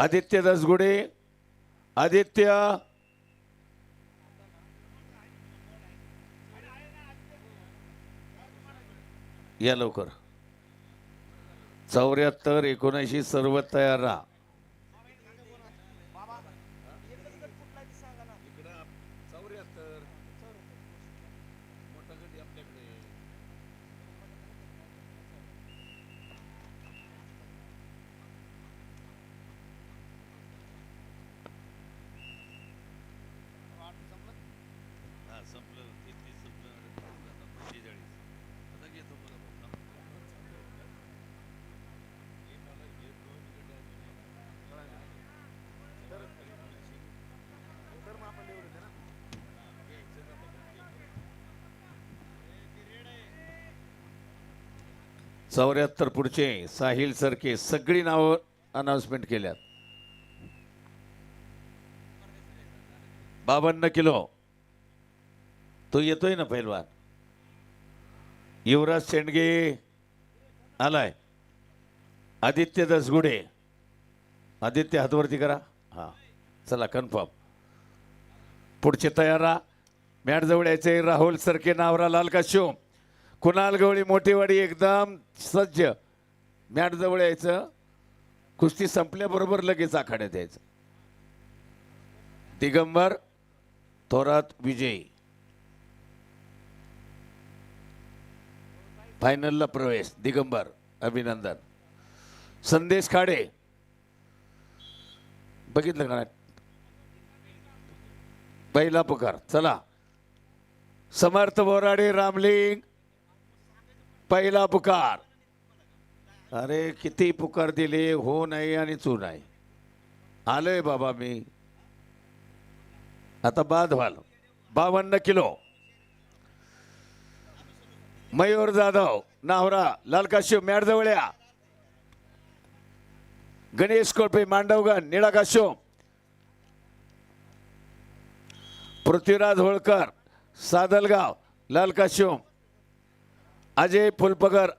आदित्य दसगुडे आदित्य या लवकर. चौऱ्याहत्तर एकोणऐंशी सर्व तयार राहा. चौऱ्याहत्तर पुढचे साहिल सरके सगळी नावं अनाउन्समेंट केल्यात. बावन्न किलो. तो येतोय ना पैलवान युवराज शेंडगे आलाय. आदित्य दसगुडे. आदित्य हातवरती करा. हा चला कन्फर्म पुढचे तयार राहा. मॅट जवळ यायचे राहुल सरके नावरा लाल काश्योम कुणाल गवळी मोठीवाडी एकदम सज्ज. मॅट जवळ यायचं. कुस्ती संपल्याबरोबर लगेच आखाड्यात यायचं. दिगंबर थोरात विजयी. फायनलला प्रवेश. दिगंबर अभिनंदन. संदेश खाडे. बघितलं का पहिला पुकार. चला. समर्थ बोराडे रामलिंग. पहिला पुकार. अरे किती पुकार दिले हो नाही आणि चू नाही. आलोय बाबा मी. आता बाद व्हाल बावन्न किलो. मयूर जाधव नावरा लालकाशिव मॅडजवळ्या गणेश कोळपे मांडवगण निळाकाशिव. पृथ्वीराज होळकर सादलगाव लालकाशिव. આજે ફૂલપગર